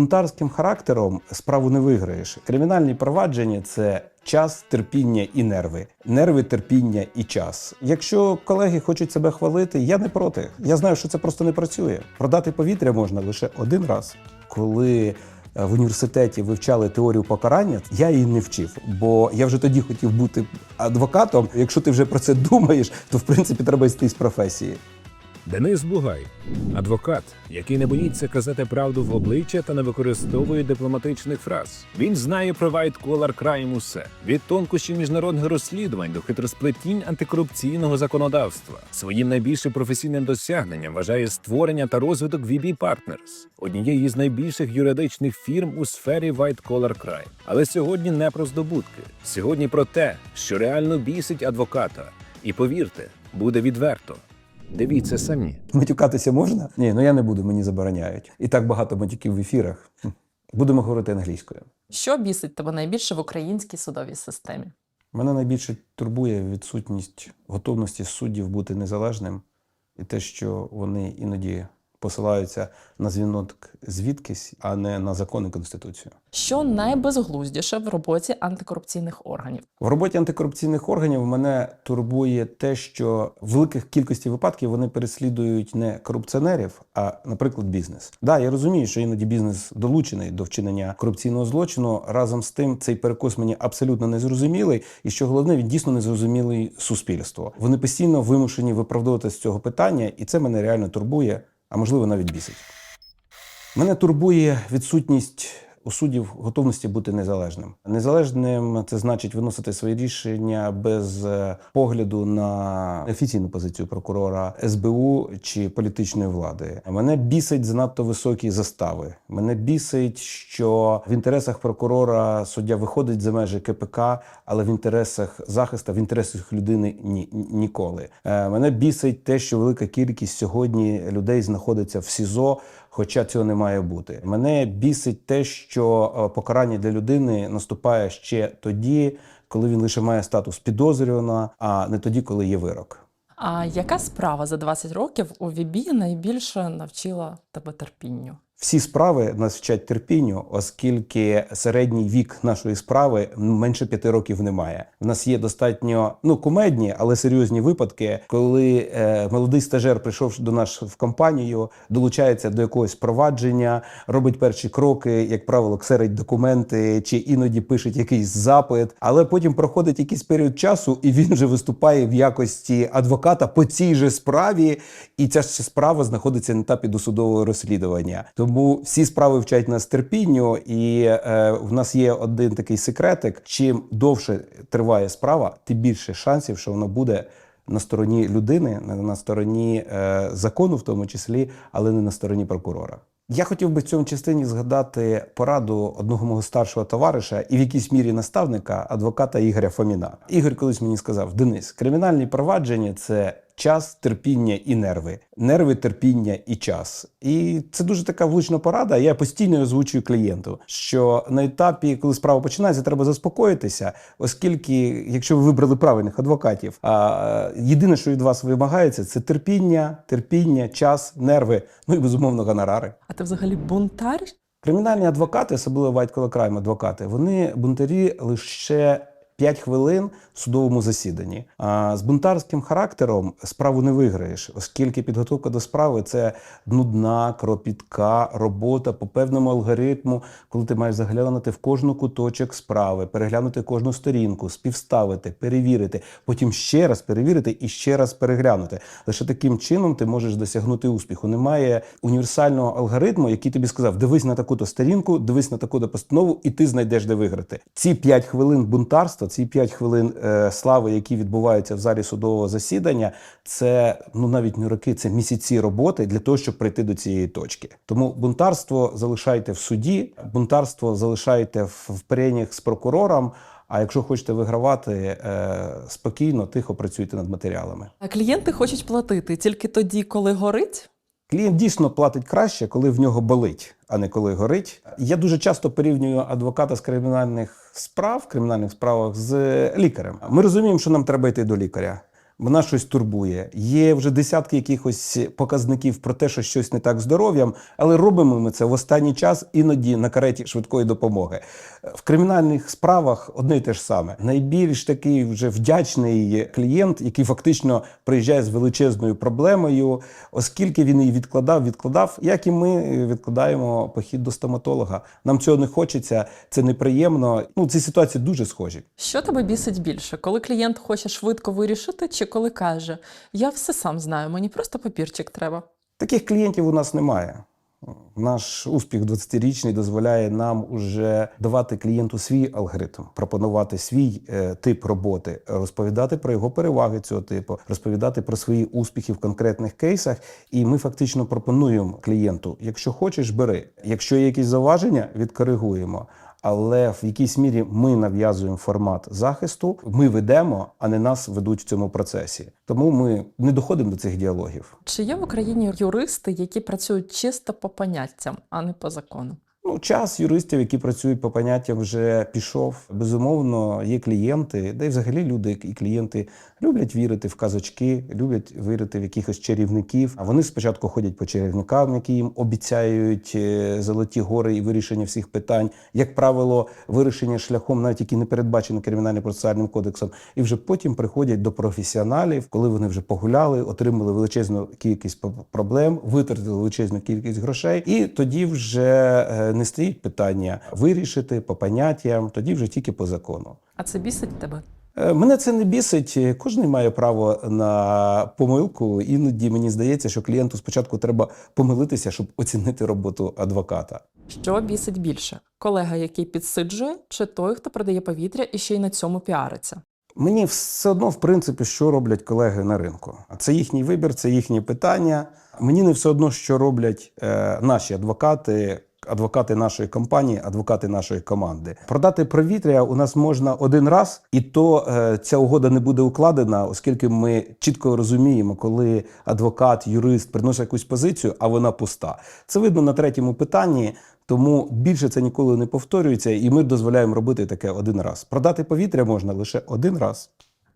бунтарським характером справу не виграєш. Кримінальні провадження це час, терпіння і нерви. Нерви, терпіння і час. Якщо колеги хочуть себе хвалити, я не проти. Я знаю, що це просто не працює. Продати повітря можна лише один раз, коли. е, В університеті вивчали теорію покарання, я її не вчив, бо я вже тоді хотів бути адвокатом. Якщо ти вже про це думаєш, то в принципі треба йти з професії. Денис Бугай, адвокат, який не боїться казати правду в обличчя та не використовує дипломатичних фраз. Він знає про white collar crime усе від тонкощів міжнародних розслідувань до хитросплетінь антикорупційного законодавства. Своїм найбільшим професійним досягненням вважає створення та розвиток VB Partners, однієї з найбільших юридичних фірм у сфері white collar crime. Але сьогодні не про здобутки. Сьогодні про те, що реально бісить адвоката. І повірте, буде відверто. Дивіться самі. Матюкатися можна? Ні, ну я не буду, мені забороняють. І так багато матюків в ефірах. Будемо говорити англійською. Що бісить тебе найбільше в українській судовій системі? Мене найбільше турбує відсутність готовності суддів бути незалежним і те, що вони іноді посилаються на дзвінок звідкись, а не на закон і конституцію. Що найбезглуздіше в роботі антикорупційних органів? В роботі антикорупційних органів мене турбує те, що в великих кількості випадків вони переслідують не корупціонерів, а, наприклад, бізнес. Да, я розумію, що іноді бізнес долучений до вчинення корупційного злочину. Разом з тим, цей перекос мені абсолютно незрозумілий, і що головне, він дійсно незрозумілий суспільству. Вони постійно вимушені виправдовувати з цього питання, і це мене реально турбує, а можливо навіть бісить. Мене турбує відсутність у суддів готовності бути незалежним. Незалежним це значить виносити свої рішення без е, погляду на офіційну позицію прокурора СБУ чи політичної влади. Мене бісить занадто високі застави. Мене бісить, що в інтересах прокурора суддя виходить за межі КПК, але в інтересах захисту, в інтересах людини ні, ніколи. Е, Мене бісить те, що велика кількість сьогодні людей знаходиться в СІЗО. Хоча цього не має бути. Мене бісить те, що е, покарання для людини наступає ще тоді, коли він лише має статус підозрюваного, а не тоді, коли є вирок. А яка справа за 20 років у ВІБі найбільше навчила тебе терпінню? Всі справи нас вчать терпінню, оскільки середній вік нашої справи менше п'яти років немає. В нас є достатньо ну кумедні, але серйозні випадки, коли е, молодий стажер прийшов до нас в компанію, долучається до якогось провадження, робить перші кроки, як правило, ксерить документи чи іноді пишеть якийсь запит, але потім проходить якийсь період часу, і він вже виступає в якості адвоката по цій же справі, і ця ж справа знаходиться на етапі досудового розслідування. Тому всі справи вчать нас терпінню, і е, в нас є один такий секретик: чим довше триває справа, тим більше шансів, що вона буде на стороні людини, на, на стороні е, закону, в тому числі, але не на стороні прокурора. Я хотів би в цьому частині згадати пораду одного мого старшого товариша і в якійсь мірі наставника, адвоката Ігоря Фоміна. Ігор колись мені сказав: Денис, кримінальні провадження це час, терпіння і нерви. Нерви, терпіння і час. І це дуже така влучна порада. Я постійно озвучую клієнту, що на етапі, коли справа починається, треба заспокоїтися, оскільки, якщо ви вибрали правильних адвокатів, а єдине, що від вас вимагається, це терпіння, терпіння, час, нерви, ну і безумовно гонорари. А ти взагалі бунтар? Кримінальні адвокати, особливо white collar crime адвокати, вони бунтарі лише 5 хвилин судовому засіданні. А з бунтарським характером справу не виграєш, оскільки підготовка до справи це нудна, кропітка робота по певному алгоритму, коли ти маєш заглянути в кожну куточок справи, переглянути кожну сторінку, співставити, перевірити, потім ще раз перевірити і ще раз переглянути. Лише таким чином ти можеш досягнути успіху. Немає універсального алгоритму, який тобі сказав: дивись на таку-то сторінку, дивись на таку-то постанову, і ти знайдеш де виграти. Ці 5 хвилин бунтарства, ці 5 хвилин е, слави, які відбуваються в залі судового засідання, це ну навіть не роки, це місяці роботи для того, щоб прийти до цієї точки. Тому бунтарство залишайте в суді, бунтарство залишайте в, пренях з прокурором. А якщо хочете вигравати, е, спокійно, тихо працюйте над матеріалами. А клієнти хочуть платити тільки тоді, коли горить? Клієнт дійсно платить краще, коли в нього болить, а не коли горить. Я дуже часто порівнюю адвоката з кримінальних справ, кримінальних справах з лікарем. Ми розуміємо, що нам треба йти до лікаря. Вона щось турбує. Є вже десятки якихось показників про те, що щось не так з здоров'ям, але робимо ми це в останній час іноді на кареті швидкої допомоги. В кримінальних справах одне й те ж саме. Найбільш такий вже вдячний клієнт, який фактично приїжджає з величезною проблемою, оскільки він її відкладав, відкладав, як і ми відкладаємо похід до стоматолога. Нам цього не хочеться, це неприємно. Ну, ці ситуації дуже схожі. Що тебе бісить більше, коли клієнт хоче швидко вирішити, чи коли каже: Я все сам знаю, мені просто папірчик треба. Таких клієнтів у нас немає. Наш успіх 20-річний дозволяє нам уже давати клієнту свій алгоритм, пропонувати свій е, тип роботи, розповідати про його переваги цього типу, розповідати про свої успіхи в конкретних кейсах. І ми фактично пропонуємо клієнту: якщо хочеш, бери. Якщо є якісь зауваження, відкоригуємо. Але в якійсь мірі ми нав'язуємо формат захисту, ми ведемо, а не нас ведуть в цьому процесі. Тому ми не доходимо до цих діалогів. Чи є в Україні юристи, які працюють чисто по поняттям, а не по закону? Ну, час юристів, які працюють по поняттям, вже пішов. Безумовно, є клієнти, де й взагалі люди і клієнти люблять вірити в казочки, люблять вірити в якихось чарівників. А вони спочатку ходять по чарівникам, які їм обіцяють е, золоті гори і вирішення всіх питань, як правило, вирішення шляхом, навіть який не передбачений кримінальним процесуальним кодексом, і вже потім приходять до професіоналів, коли вони вже погуляли, отримали величезну кількість проблем, витратили величезну кількість грошей, і тоді вже е, не стоїть питання вирішити по поняттям, тоді вже тільки по закону. А це бісить тебе? Е, Мене це не бісить. Кожен має право на помилку. Іноді мені здається, що клієнту спочатку треба помилитися, щоб оцінити роботу адвоката. Що бісить більше? Колега, який підсиджує, чи той, хто продає повітря і ще й на цьому піариться? Мені все одно, в принципі, що роблять колеги на ринку. Це їхній вибір, це їхні питання. Мені не все одно, що роблять е, наші адвокати. Адвокати нашої компанії, адвокати нашої команди. Продати провітря у нас можна один раз, і то е, ця угода не буде укладена, оскільки ми чітко розуміємо, коли адвокат, юрист приносить якусь позицію, а вона пуста. Це видно на третьому питанні. Тому більше це ніколи не повторюється, і ми дозволяємо робити таке один раз. Продати повітря можна лише один раз.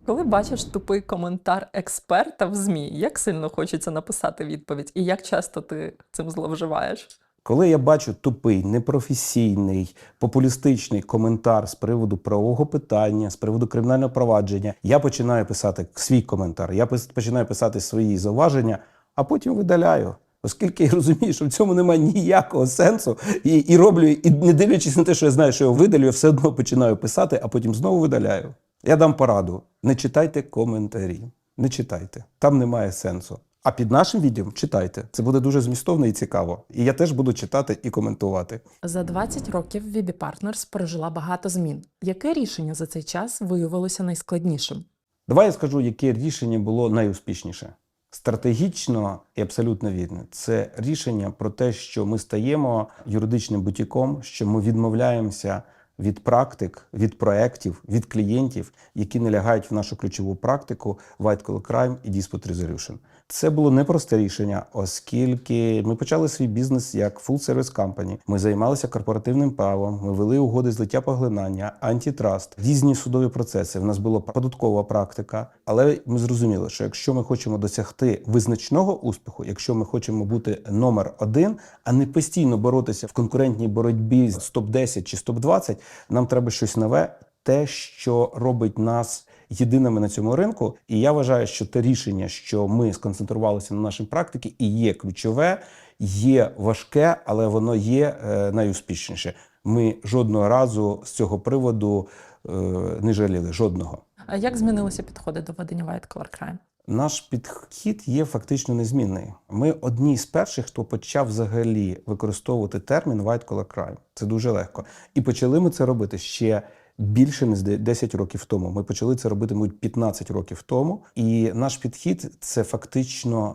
Коли бачиш тупий коментар експерта в ЗМІ, як сильно хочеться написати відповідь, і як часто ти цим зловживаєш? Коли я бачу тупий, непрофесійний, популістичний коментар з приводу правового питання, з приводу кримінального провадження, я починаю писати свій коментар, я починаю писати свої зауваження, а потім видаляю. Оскільки я розумію, що в цьому немає ніякого сенсу, і, і роблю, і не дивлячись на те, що я знаю, що я видалю, я все одно починаю писати, а потім знову видаляю. Я дам пораду: не читайте коментарі, не читайте, там немає сенсу. А під нашим відео читайте. Це буде дуже змістовно і цікаво. І я теж буду читати і коментувати. За 20 років VB Partners пережила багато змін. Яке рішення за цей час виявилося найскладнішим? Давай я скажу, яке рішення було найуспішніше. Стратегічно і абсолютно вірне. Це рішення про те, що ми стаємо юридичним бутіком, що ми відмовляємося від практик, від проєктів, від клієнтів, які не лягають в нашу ключову практику White Collar Crime і Dispute Resolution. Це було непросте рішення, оскільки ми почали свій бізнес як full service company. Ми займалися корпоративним правом, ми вели угоди злиття поглинання, антитраст, різні судові процеси. В нас була податкова практика. Але ми зрозуміли, що якщо ми хочемо досягти визначного успіху, якщо ми хочемо бути номер один, а не постійно боротися в конкурентній боротьбі з топ 10 чи з топ 20 нам треба щось нове, те, що робить нас єдиними на цьому ринку. І я вважаю, що те рішення, що ми сконцентрувалися на нашій практиці, і є ключове, є важке, але воно є е, найуспішніше. Ми жодного разу з цього приводу е, не жаліли жодного. А як змінилися підходи до ведення White Collar Crime? Наш підхід є фактично незмінний. Ми одні з перших, хто почав взагалі використовувати термін white collar crime. Це дуже легко. І почали ми це робити ще більше ніж 10 років тому. Ми почали це робити мабуть, 15 років тому. І наш підхід це фактично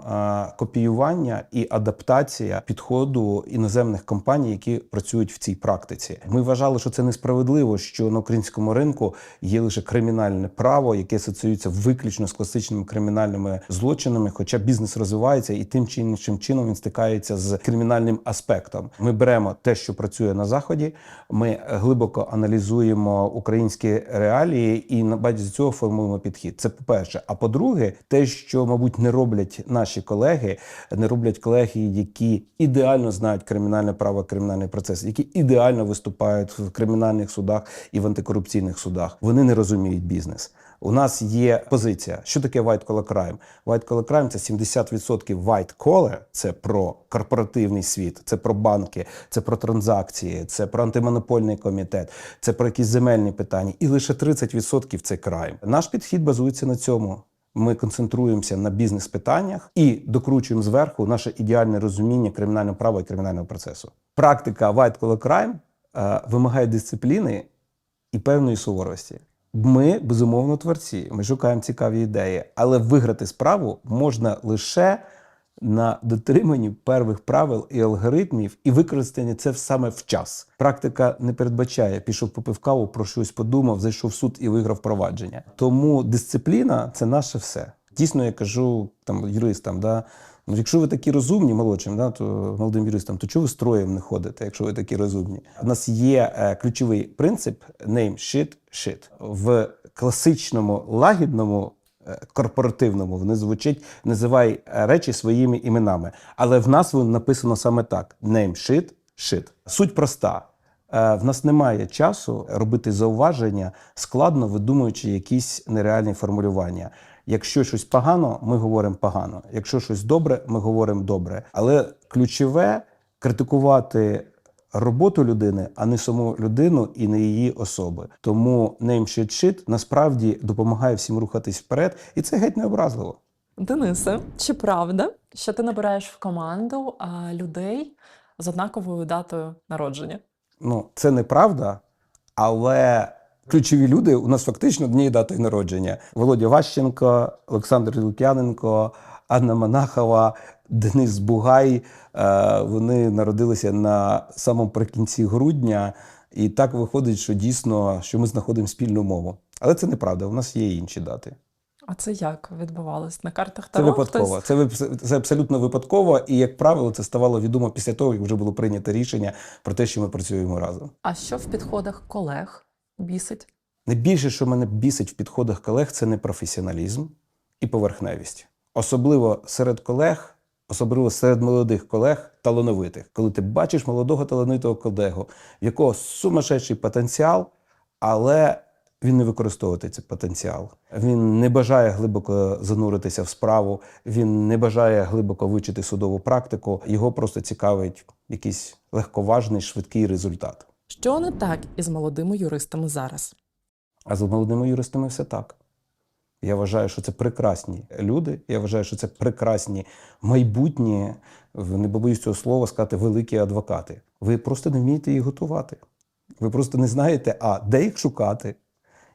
копіювання і адаптація підходу іноземних компаній, які працюють в цій практиці. Ми вважали, що це несправедливо, що на українському ринку є лише кримінальне право, яке асоціюється виключно з класичними кримінальними злочинами. Хоча бізнес розвивається і тим чи іншим чином він стикається з кримінальним аспектом. Ми беремо те, що працює на заході. Ми глибоко аналізуємо українські реалії і на базі цього формуємо підхід. Це по-перше. А по-друге, те, що, мабуть, не роблять наші колеги, не роблять колеги, які ідеально знають кримінальне право, кримінальний процес, які ідеально виступають в кримінальних судах і в антикорупційних судах. Вони не розуміють бізнес. У нас є позиція. Що таке white collar crime? White collar crime – це 70% white collar, це про корпоративний світ, це про банки, це про транзакції, це про антимонопольний комітет, це про якісь земельні питання. І лише 30% це крайм. Наш підхід базується на цьому. Ми концентруємося на бізнес-питаннях і докручуємо зверху наше ідеальне розуміння кримінального права і кримінального процесу. Практика white collar crime е, вимагає дисципліни і певної суворості. Ми безумовно творці. Ми шукаємо цікаві ідеї, але виграти справу можна лише на дотриманні первих правил і алгоритмів, і використанні це саме в час. Практика не передбачає, пішов попив каву, про щось подумав, зайшов в суд і виграв провадження. Тому дисципліна це наше все. Дійсно, я кажу там юристам, да. Ну, якщо ви такі розумні, молодшим, да, то молодим юристам, то чого ви строєм не ходите, якщо ви такі розумні? У нас є е, ключовий принцип name shit shit. В класичному лагідному е, корпоративному вони звучить називай е, речі своїми іменами. Але в нас воно написано саме так: name shit shit. Суть проста. Е, В нас немає часу робити зауваження, складно видумуючи якісь нереальні формулювання. Якщо щось погано, ми говоримо погано. Якщо щось добре, ми говоримо добре. Але ключове критикувати роботу людини, а не саму людину і не її особи. Тому name shit насправді допомагає всім рухатись вперед, і це геть не образливо. Денисе, чи правда, що ти набираєш в команду а, людей з однаковою датою народження? Ну, це неправда, але ключові люди у нас фактично однією датою народження: Володя Ващенко, Олександр Лук'яненко, Анна Монахова, Денис Бугай. Е, Вони народилися на самому прикінці грудня, і так виходить, що дійсно що ми знаходимо спільну мову. Але це неправда. У нас є інші дати. А це як відбувалось? На картах Це випадково. хтось? Це, це абсолютно випадково, і як правило, це ставало відомо після того, як вже було прийнято рішення про те, що ми працюємо разом. А що в підходах колег бісить? Найбільше, що мене бісить в підходах колег, це непрофесіоналізм і поверхневість. Особливо серед колег, особливо серед молодих колег, талановитих. Коли ти бачиш молодого талановитого колегу, в якого сумасшедший потенціал, але він не використовує цей потенціал. Він не бажає глибоко зануритися в справу, він не бажає глибоко вивчити судову практику. Його просто цікавить якийсь легковажний, швидкий результат. Що не так із молодими юристами зараз? А з молодими юристами все так. Я вважаю, що це прекрасні люди. Я вважаю, що це прекрасні майбутні, не побоюсь цього слова сказати, великі адвокати. Ви просто не вмієте їх готувати. Ви просто не знаєте, а де їх шукати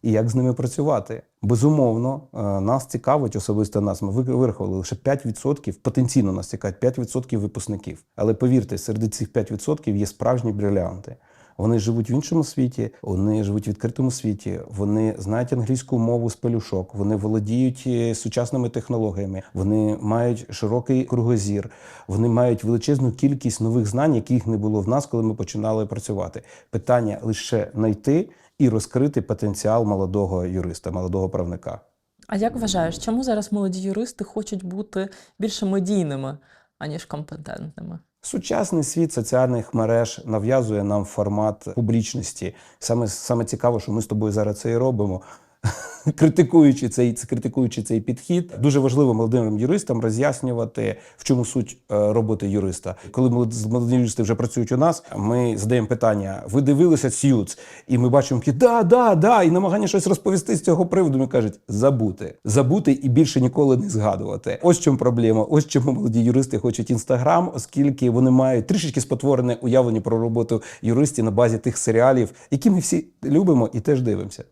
і як з ними працювати. Безумовно, е, нас цікавить особисто нас. Ми ви- вирахували лише 5%, потенційно нас цікавить 5% випускників. Але повірте, серед цих 5% є справжні брилянти. Вони живуть в іншому світі, вони живуть в відкритому світі, вони знають англійську мову з пелюшок, вони володіють е, сучасними технологіями, вони мають широкий кругозір, вони мають величезну кількість нових знань, яких не було в нас, коли ми починали працювати. Питання лише знайти і розкрити потенціал молодого юриста, молодого правника. А як вважаєш, чому зараз молоді юристи хочуть бути більше медійними, аніж компетентними? Сучасний світ соціальних мереж нав'язує нам формат публічності. Саме саме цікаво, що ми з тобою зараз це і робимо. Критикуючи цей, критикуючи цей підхід, дуже важливо молодим юристам роз'яснювати, в чому суть е, роботи юриста. Коли молоді юристи вже працюють у нас, ми задаємо питання: ви дивилися Сьюз? І ми бачимо, які да, да, да, і намагання щось розповісти з цього приводу. Ми кажуть, забути, забути і більше ніколи не згадувати. Ось в чому проблема. Ось чому молоді юристи хочуть інстаграм, оскільки вони мають трішечки спотворене уявлення про роботу юристів на базі тих серіалів, які ми всі любимо і теж дивимося.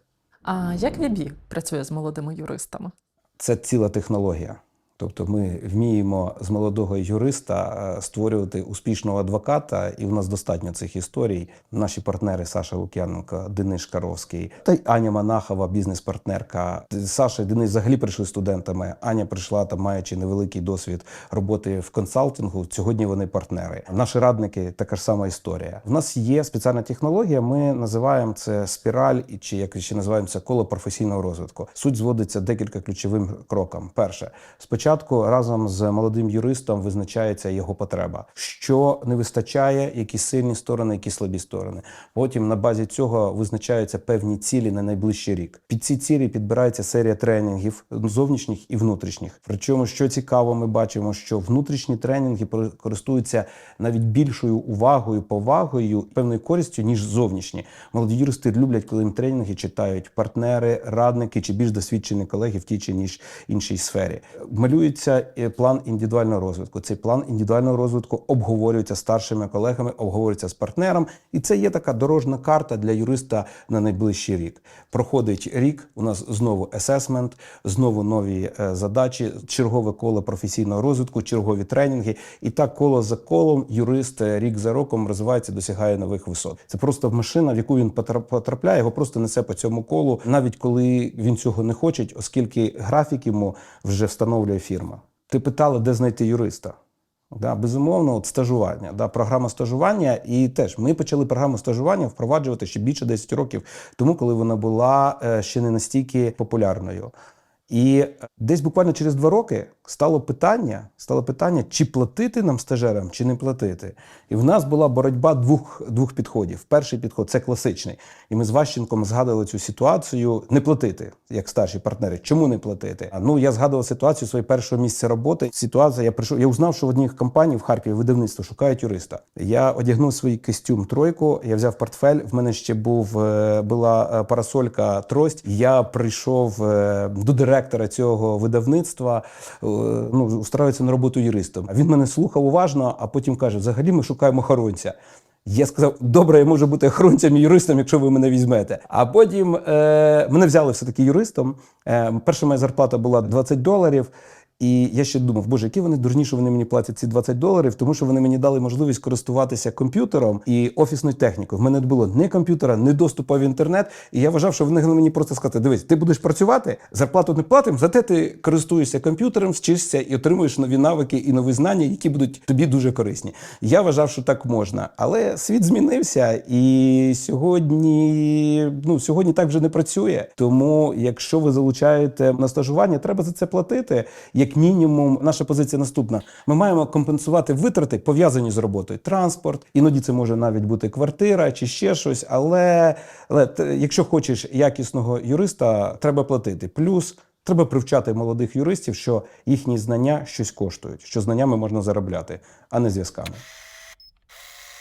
А як Вібі працює з молодими юристами? Це ціла технологія. Тобто ми вміємо з молодого юриста е, створювати успішного адвоката, і в нас достатньо цих історій. Наші партнери Саша Лук'яненко, Денис Шкаровський та й Аня Монахова, бізнес-партнерка. Саша і Денис взагалі прийшли студентами. Аня прийшла там, маючи невеликий досвід роботи в консалтингу. Сьогодні вони партнери. Наші радники така ж сама історія. В нас є спеціальна технологія. Ми називаємо це спіраль, чи як ще називаємо це коло професійного розвитку. Суть зводиться декілька ключовим крокам. Перше, спочатку разом з молодим юристом визначається його потреба, що не вистачає, які сильні сторони, які слабі сторони. Потім на базі цього визначаються певні цілі на найближчий рік. Під ці цілі підбирається серія тренінгів зовнішніх і внутрішніх. Причому, що цікаво, ми бачимо, що внутрішні тренінги користуються навіть більшою увагою, повагою, певною користю, ніж зовнішні. Молоді юристи люблять, коли їм тренінги читають партнери, радники чи більш досвідчені колеги в тій чи ніж іншій сфері. Малюється е, план індивідуального розвитку. Цей план індивідуального розвитку обговорюється старшими колегами, обговорюється з партнером, і це є така дорожна карта для юриста на найближчий рік. Проходить рік. У нас знову есесмент, знову нові е, задачі, чергове коло професійного розвитку, чергові тренінги. І так коло за колом юрист е, рік за роком розвивається, досягає нових висот. Це просто машина, в яку він потрапляє, його просто несе по цьому колу, навіть коли він цього не хоче, оскільки графік йому вже встановлює фірма. Ти питала, де знайти юриста? Да, безумовно, от стажування, да, програма стажування. І теж ми почали програму стажування впроваджувати ще більше 10 років тому, коли вона була е, ще не настільки популярною. І десь буквально через два роки стало питання, стало питання, чи платити нам стажерам, чи не платити. І в нас була боротьба двох, двох підходів. Перший підход це класичний. І ми з Ващенком згадували цю ситуацію не платити, як старші партнери. Чому не платити? А, Ну я згадував ситуацію своє першого місця роботи. Ситуація, я прийшов, я узнав, що в одній компанії в Харкові видавництво шукають юриста. Я одягнув свій костюм тройку, я взяв портфель. В мене ще був е, була е, парасолька трость. Я прийшов е, до директора цього видавництва. Е, Ну устраиватися на роботу юристом. А він мене слухав уважно, а потім каже: взагалі ми шукаємо охоронця. Я сказав, добре, я можу бути охоронцем і юристом, якщо ви мене візьмете. А потім е, мене взяли все-таки юристом. Е, перша моя зарплата була 20 доларів. І я ще думав, боже, які вони дурні, що вони мені платять ці 20 доларів, тому що вони мені дали можливість користуватися комп'ютером і офісною технікою. В мене не було ні комп'ютера, ні доступу в інтернет. І я вважав, що вони мені просто сказати: дивись, ти будеш працювати, зарплату не платимо, зате ти користуєшся комп'ютером, вчишся і отримуєш нові навики і нові знання, які будуть тобі дуже корисні. Я вважав, що так можна, але світ змінився, і сьогодні ну сьогодні так вже не працює. Тому, якщо ви залучаєте на стажування, треба за це платити. Як мінімум, наша позиція наступна: ми маємо компенсувати витрати, пов'язані з роботою. Транспорт, іноді це може навіть бути квартира чи ще щось. Але, але якщо хочеш якісного юриста, треба платити. Плюс треба привчати молодих юристів, що їхні знання щось коштують, що знаннями можна заробляти, а не зв'язками.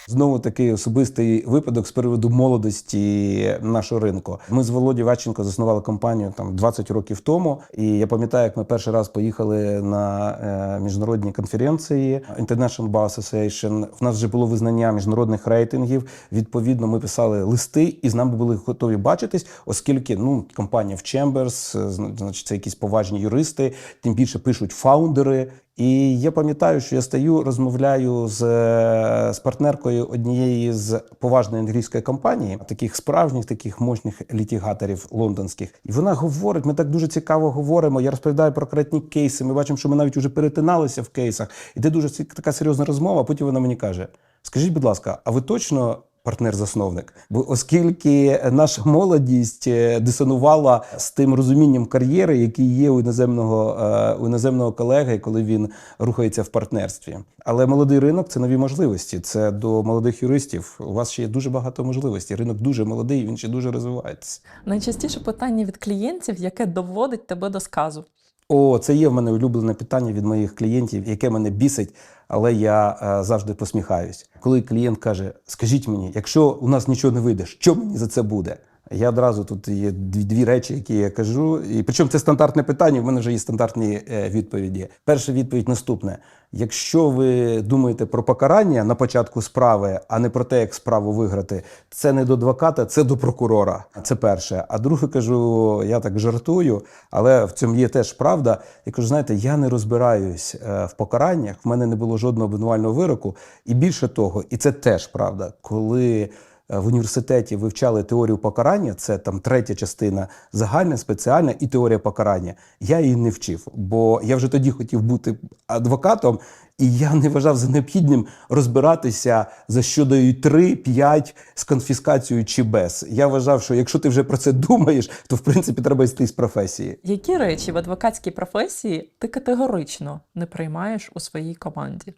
Знову такий особистий випадок з приводу молодості нашого ринку. Ми з Володі Ваченко заснували компанію там 20 років тому. І я пам'ятаю, як ми перший раз поїхали на е, міжнародні конференції International Bar Association. В нас вже було визнання міжнародних рейтингів. Відповідно, ми писали листи і з нами були готові бачитись, оскільки ну компанія в е, значить, це якісь поважні юристи, тим більше пишуть фаундери. І я пам'ятаю, що я стою, розмовляю з, е, з партнеркою однієї з поважної англійської компанії, таких справжніх, таких мощних літігаторів лондонських. І вона говорить: ми так дуже цікаво говоримо. Я розповідаю про конкретні кейси. Ми бачимо, що ми навіть вже перетиналися в кейсах. Іде дуже така серйозна розмова. а Потім вона мені каже: Скажіть, будь ласка, а ви точно партнер-засновник. Бо оскільки наша молодість е, дисонувала з тим розумінням кар'єри, який є у іноземного, е, у іноземного колеги, коли він рухається в партнерстві. Але молодий ринок це нові можливості. Це до молодих юристів. У вас ще є дуже багато можливостей. Ринок дуже молодий, він ще дуже розвивається. Найчастіше питання від клієнтів, яке доводить тебе до сказу. О, це є в мене улюблене питання від моїх клієнтів, яке мене бісить, але я е, завжди посміхаюсь. Коли клієнт каже: Скажіть мені, якщо у нас нічого не вийде, що мені за це буде? Я одразу тут є дві, дві речі, які я кажу. І причому це стандартне питання. В мене вже є стандартні е, відповіді. Перша відповідь наступне: якщо ви думаєте про покарання на початку справи, а не про те, як справу виграти, це не до адвоката, це до прокурора. Це перше. А друге кажу, я так жартую, але в цьому є теж правда. Я кажу, знаєте, я не розбираюсь е, в покараннях. В мене не було жодного обвинувального вироку. І більше того, і це теж правда, коли в університеті вивчали теорію покарання, це там третя частина загальна, спеціальна і теорія покарання. Я її не вчив, бо я вже тоді хотів бути адвокатом, і я не вважав за необхідним розбиратися за що дають 3-5 з конфіскацією чи без. Я вважав, що якщо ти вже про це думаєш, то в принципі треба йти з професії. Які речі в адвокатській професії ти категорично не приймаєш у своїй команді?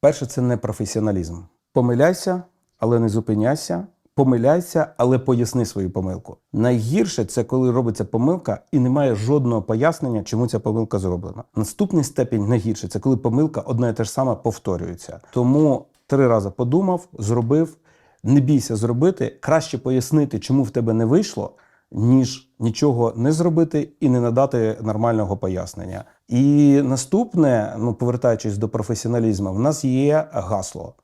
Перше, це не професіоналізм. Помиляйся, але не зупиняйся. Помиляйся, але поясни свою помилку. Найгірше це коли робиться помилка і немає жодного пояснення, чому ця помилка зроблена. Наступний степінь найгірше це коли помилка одна і те ж сама повторюється. Тому три рази подумав, зробив. Не бійся зробити, краще пояснити, чому в тебе не вийшло, ніж нічого не зробити і не надати нормального пояснення. І наступне, ну повертаючись до професіоналізму, в нас є гасло.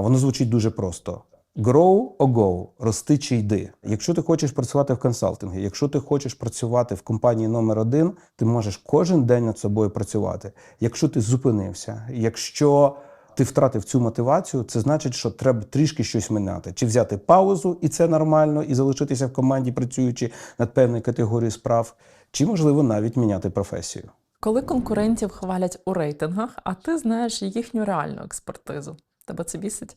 Воно звучить дуже просто: Grow or go, рости чи йди. Якщо ти хочеш працювати в консалтингі, якщо ти хочеш працювати в компанії номер один, ти можеш кожен день над собою працювати. Якщо ти зупинився, якщо ти втратив цю мотивацію, це значить, що треба трішки щось міняти. Чи взяти паузу, і це нормально, і залишитися в команді, працюючи над певною категорією справ, чи можливо навіть міняти професію. Коли конкурентів хвалять у рейтингах, а ти знаєш їхню реальну експертизу, тебе це бісить?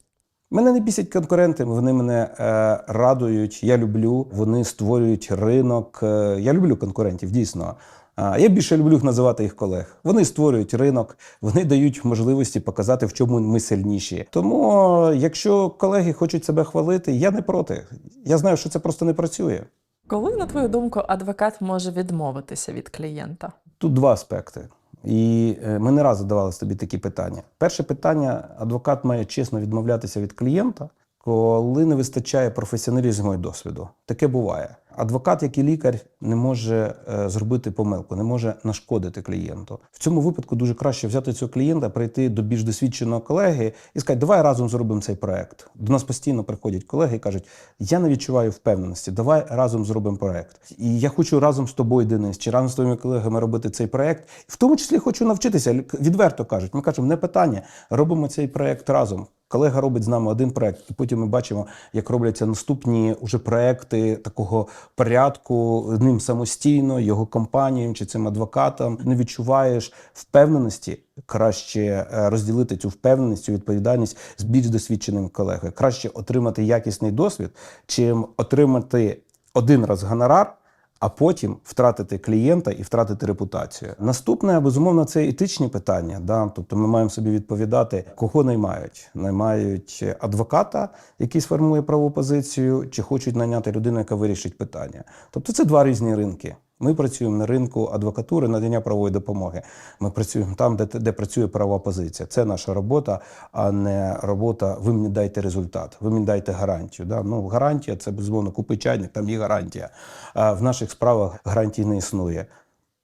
Мене не бісять конкуренти, вони мене е, радують. Я люблю. Вони створюють ринок. Е, я люблю конкурентів, дійсно. А я більше люблю називати їх колег. Вони створюють ринок, вони дають можливості показати, в чому ми сильніші. Тому, якщо колеги хочуть себе хвалити, я не проти. Я знаю, що це просто не працює. Коли, на твою думку, адвокат може відмовитися від клієнта? Тут два аспекти. І е, ми не раз задавали собі такі питання. Перше питання: адвокат має чесно відмовлятися від клієнта, коли не вистачає професіоналізму і досвіду. Таке буває. Адвокат, як і лікар, не може е, зробити помилку, не може нашкодити клієнту. В цьому випадку дуже краще взяти цього клієнта, прийти до більш досвідченого колеги і сказати, давай разом зробимо цей проект. До нас постійно приходять колеги і кажуть, я не відчуваю впевненості, давай разом зробимо проект. І я хочу разом з тобою, Денис, чи разом з твоїми колегами робити цей проект. В тому числі хочу навчитися. Відверто кажуть. Ми кажемо, не питання, робимо цей проект разом. Колега робить з нами один проект, і потім ми бачимо, як робляться наступні уже проекти такого порядку ним самостійно, його компаніям чи цим адвокатам. Не відчуваєш впевненості. Краще е, розділити цю впевненість, цю відповідальність з більш досвідченим колегою. Краще отримати якісний досвід, чим отримати один раз гонорар а потім втратити клієнта і втратити репутацію. Наступне, безумовно, це етичні питання. Да? Тобто ми маємо собі відповідати, кого наймають. Наймають адвоката, який сформує правову позицію, чи хочуть найняти людину, яка вирішить питання. Тобто це два різні ринки. Ми працюємо на ринку адвокатури, надання правової допомоги. Ми працюємо там, де, де працює правова позиція. Це наша робота, а не робота. Ви мені дайте результат, ви мені дайте гарантію. Да? Ну, гарантія це безумовно купи чайник, там є гарантія. А в наших справах гарантій не існує.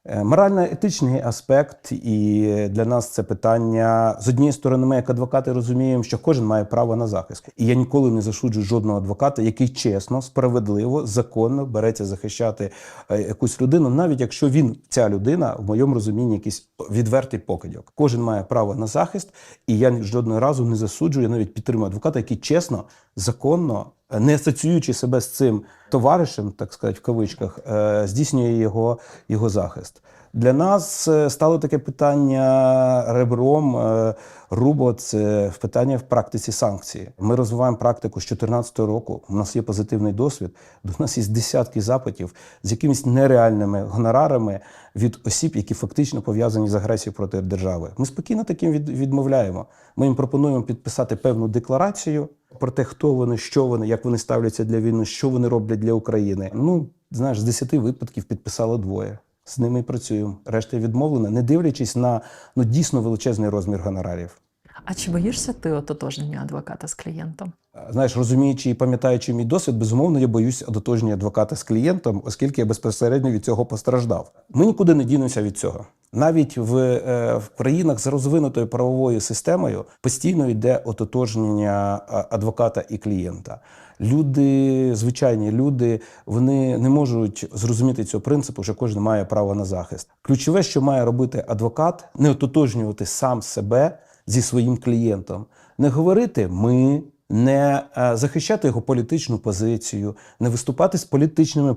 Е, Морально-етичний аспект, і для нас це питання з однієї сторони. Ми, як адвокати, розуміємо, що кожен має право на захист. І я ніколи не засуджую жодного адвоката, який чесно, справедливо, законно береться захищати е, якусь людину, навіть якщо він, ця людина, в моєму розумінні, якийсь відвертий покидьок. Кожен має право на захист, і я жодного разу не засуджую, я навіть підтримую адвоката, який чесно, законно не асоціюючи себе з цим товаришем, так сказати, в кавичках, е, здійснює його, його захист. Для нас е, стало таке питання ребром, е, рубо це питання в практиці санкції. Ми розвиваємо практику з 2014 року. У нас є позитивний досвід. До нас є десятки запитів з якимись нереальними гонорарами від осіб, які фактично пов'язані з агресією проти держави. Ми спокійно таким відмовляємо. Ми їм пропонуємо підписати певну декларацію про те, хто вони, що вони, як вони ставляться для війни, що вони роблять для України. Ну, знаєш, з 10 випадків підписало двоє. З ними і працюємо. Решта відмовлена, не дивлячись на ну дійсно величезний розмір гонорарів. А чи боїшся ти ототожнення адвоката з клієнтом? Знаєш, розуміючи і пам'ятаючи мій досвід, безумовно, я боюсь одотожні адвоката з клієнтом, оскільки я безпосередньо від цього постраждав. Ми нікуди не дінемося від цього. Навіть в, е, в країнах з розвинутою правовою системою постійно йде ототожнення адвоката і клієнта. Люди, звичайні люди, вони не можуть зрозуміти цього принципу, що кожен має право на захист. Ключове, що має робити адвокат, не ототожнювати сам себе зі своїм клієнтом, не говорити ми. Не е, захищати його політичну позицію, не виступати з політичними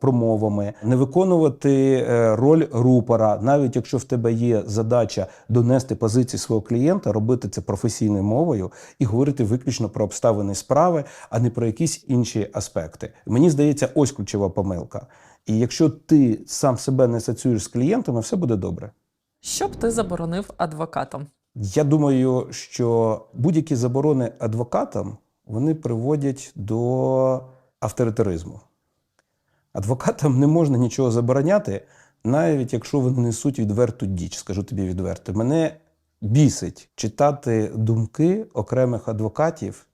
промовами, не виконувати е, роль рупора, навіть якщо в тебе є задача донести позиції свого клієнта, робити це професійною мовою і говорити виключно про обставини справи, а не про якісь інші аспекти. Мені здається, ось ключова помилка. І якщо ти сам себе не асоціюєш з клієнтами, все буде добре. Що б ти заборонив адвокатам? Я думаю, що будь-які заборони адвокатам вони приводять до авторитаризму. Адвокатам не можна нічого забороняти, навіть якщо вони несуть відверту діч, скажу тобі відверто. Мене бісить читати думки окремих адвокатів,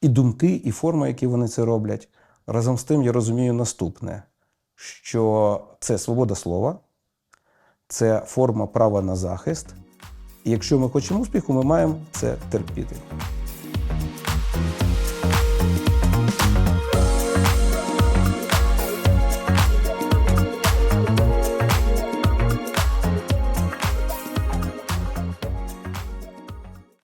і думки, і форми, які вони це роблять. Разом з тим я розумію наступне: що це свобода слова, це форма права на захист. Якщо ми хочемо успіху, ми маємо це терпіти.